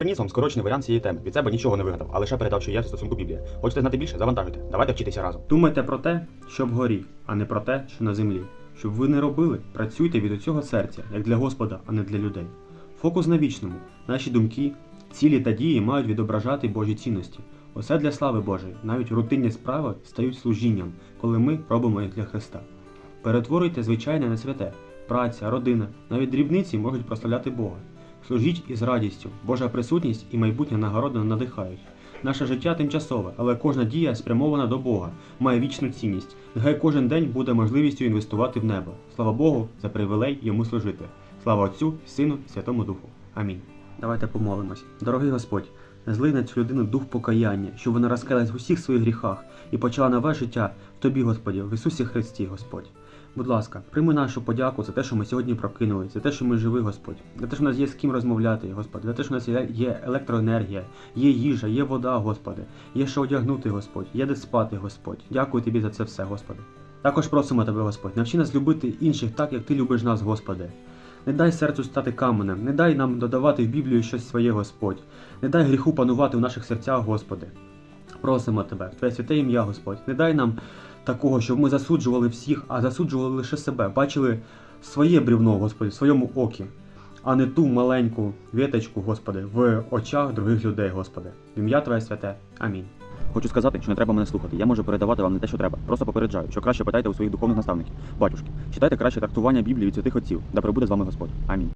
Вам скорочений варіант цієї теми. Від себе нічого не вигадав, а лише передав, що є в стосунку Біблії. Хочете знати більше? Завантажуйте. Давайте вчитися разом. Думайте про те, що вгорі, а не про те, що на землі. Щоб ви не робили, працюйте від усього серця, як для Господа, а не для людей. Фокус на вічному. Наші думки, цілі та дії мають відображати Божі цінності. Усе для слави Божої, навіть рутинні справи стають служінням, коли ми робимо їх для Христа. Перетворюйте звичайне на святе. Праця, родина, навіть дрібниці можуть прославляти Бога. Служіть із радістю. Божа присутність і майбутня нагорода надихають. Наше життя тимчасове, але кожна дія спрямована до Бога, має вічну цінність. Нехай кожен день буде можливістю інвестувати в небо. Слава Богу за привілей йому служити. Слава Отцю, Сину Святому Духу. Амінь. Давайте помолимось. Дорогий Господь, злий на цю людину дух покаяння, щоб вона розкаялась в усіх своїх гріхах і почала нове життя в Тобі, Господі, в Ісусі Христі, Господь. Будь ласка, прийми нашу подяку за те, що ми сьогодні прокинулись, за те, що ми живі, Господь, за те, що в нас є з ким розмовляти, Господь, за те, що в нас є- електроенергія, є їжа, є вода, Господи, є що одягнути, Господь, є де спати, Господь. Дякую Тобі за це все, Господи. Також просимо Тебе, Господь, навчи нас любити інших так, як Ти любиш нас, Господи. Не дай серцю стати каменем, не дай нам додавати в Біблію щось своє, Господь. Не дай гріху панувати в наших серцях, Господи. Просимо Тебе, Твоє святе ім'я, Господь. Не дай нам такого, щоб ми засуджували всіх, а засуджували лише себе, бачили своє брівно, Господи, в своєму окі, а не ту маленьку віточку, Господи, в очах других людей, Господи. В ім'я Твоє святе. Амінь. Хочу сказати, що не треба мене слухати. Я можу передавати вам не те, що треба. Просто попереджаю, що краще питайте у своїх духовних наставників. Батюшки, читайте краще трактування Біблії від святих отців, да прибуде з вами Господь. Амінь.